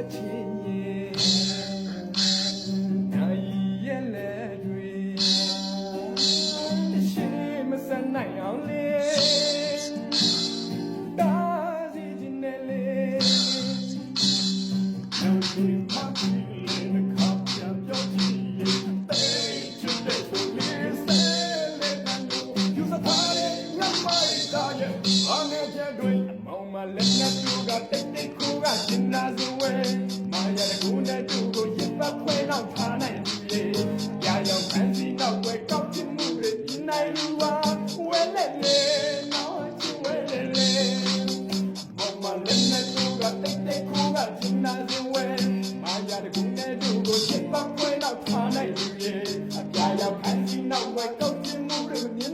အချင်းရဲ့နာရီရဲ့လက်တွေအရှိမစနိုင်အောင်လေတာစီခြင်းနဲ့လေကျောင်းရှင်ပါပြီနဲ့ခါပြပြောကြည့်ရဲ့တဲ့ချစ်တဲ့ဆိုလေးစဲလေးတန်လို့ယူစားထားတဲ့မြတ်မိုက်သားရဲ့အနေချက်တွေအမောင်မလက်နဲ့သူကတိတ်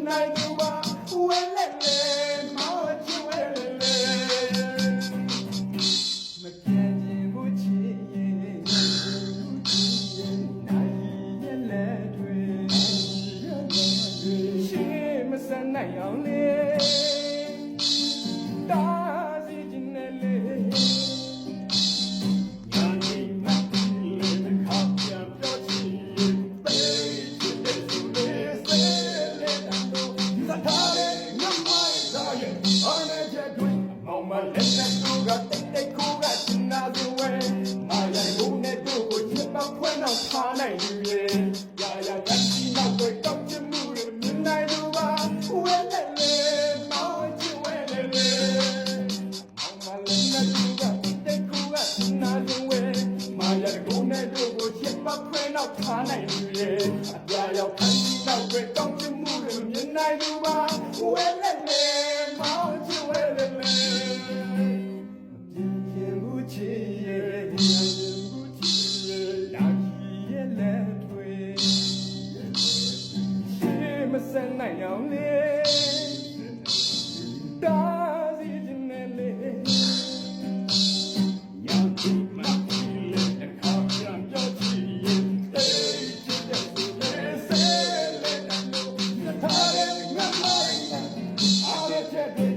နိုင်သူပါဝဲလဲလဲမောချွဲလဲလဲမကြံချင်ဘူးချင်ရဲ့ဘူးချင်ရဲ့နိုင်ရဲ့လက်တွေရဲ့လက်တွေရှေ့မစနိုင်အောင်လေ လက်နဲ့သူကတိတ်တိတ်ခိုးကစင်နာစွဲမာရိုင်ဘုံနဲ့သူ့ကိုချစ်မခွဲတော့ထားနိုင်လူရဲ့ရာရာကတိနောက်ွယ်တောက်ချင်မှုတွေမြင်နိုင်လို့ပါဝဲလဲလဲမောင်းချဝဲလဲလဲမောင်းမလေးနဲ့သူကတိတ်တိတ်ခိုးကစင်နာစွဲမာရိုင်ဘုံနဲ့သူ့ကိုချစ်မခွဲတော့ထားနိုင်လူရဲ့ရာရာကတိ ဆက်နိုင်အောင်လေတာစီခြင်းနဲ့လေရောင်ချီမဖီလေအခါပြန်ပြောချီရင်တေးချစ်တဲ့သူနဲ့ဆဲလေတလို့ရထားတဲ့ငါမိုင်းအားရချက်